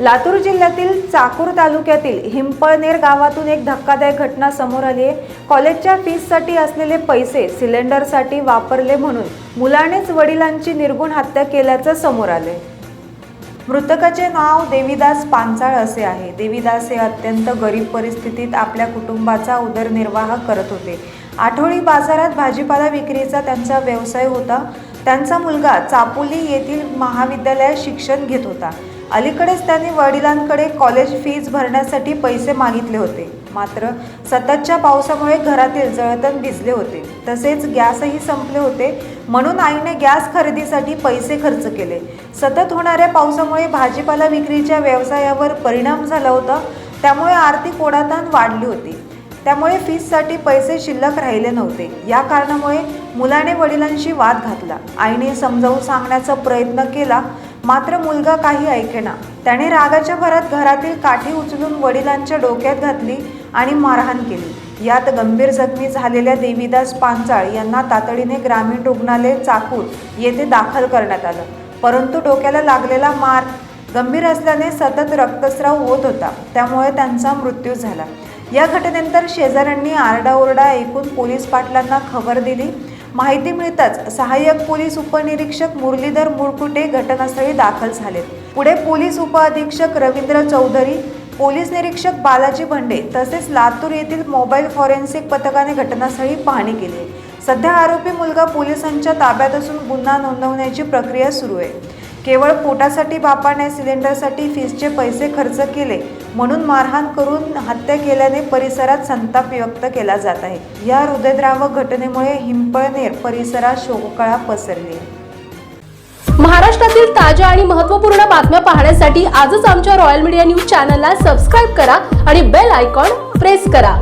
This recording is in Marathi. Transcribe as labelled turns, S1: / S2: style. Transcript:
S1: Latur जिल्ह्यातील चाकूर तालुक्यातील हिंपळनेर गावातून एक धक्कादायक घटना समोर आली आहे. कॉलेजच्या फीससाठी असलेले पैसे सिलेंडरसाठी वापरले म्हणून मुलानेच वडिलांची निर्गुण हत्या केल्याचं समोर आले मृतकाचे नाव देवीदास पांचाळ असे आहे. देवीदास हे अत्यंत गरीब परिस्थितीत आपल्या कुटुंबाचा उदरनिर्वाह करत होते. आठवडी बाजारात भाजीपाला विक्रीचा त्यांचा व्यवसाय होता. त्यांचा मुलगा चापोली येथील महाविद्यालयात शिक्षण घेत होता. अलीकडेच त्यांनी वडिलांकडे कॉलेज फीज भरण्यासाठी पैसे मागितले होते. मात्र सततच्या पावसामुळे घरातील जळतण भिजले होते. तसेच गॅसही संपले होते. म्हणून आईने गॅस खरेदीसाठी पैसे खर्च केले. सतत होणाऱ्या पावसामुळे भाजीपाला विक्रीच्या व्यवसायावर परिणाम झाला होता. त्यामुळे आर्थिक ओढाताण वाढली होती. त्यामुळे फीजसाठी पैसे शिल्लक राहिले नव्हते. या कारणामुळे मुलाने वडिलांशी वाद घातला. आईने समजावून सांगण्याचा प्रयत्न केला. मात्र मुलगा काही ऐकेना. त्याने रागाच्या भरात घरातील काठी उचलून वडिलांच्या डोक्यात घातली आणि मारहाण केली. यात गंभीर जखमी झालेल्या देवीदास पांचाळ यांना तातडीने ग्रामीण रुग्णालय चाकूर येथे दाखल करण्यात आलं. परंतु डोक्याला लागलेला मार गंभीर असल्याने सतत रक्तस्राव होत होता. त्यामुळे त्यांचा मृत्यू झाला. या घटनेनंतर शेजाऱ्यांनी आरडाओरडा ऐकून पोलीस पाटलांना खबर दिली माहिती मिळताच सहाय्यक पोलीस उपनिरीक्षक मुरलीधर मुळकुटे घटनास्थळी दाखल झालेत. पुढे पोलीस उपअधीक्षक रवींद्र चौधरी पोलीस निरीक्षक बालाजी भंडे तसेच लातूर येथील मोबाईल फॉरेन्सिक पथकाने घटनास्थळी पाहणी केली. सध्या आरोपी मुलगा पोलिसांच्या ताब्यात असून गुन्हा नोंदवण्याची प्रक्रिया सुरू आहे. केवळ पोटासाठी बापाने सिलेंडरसाठी फीसचे पैसे खर्च केले म्हणून मारहाण करून हत्या केल्याने परिसरात संताप व्यक्त केला जात आहे. या हृदयद्रावक घटनेमुळे हिंपळनेर परिसरात शोककळा पसरली.
S2: महाराष्ट्रातील ताज्या आणि महत्त्वपूर्ण बातम्या पाहण्यासाठी आजच आमच्या रॉयल मीडिया न्यूज चॅनलला सबस्क्राईब करा आणि बेल आयकॉन प्रेस करा.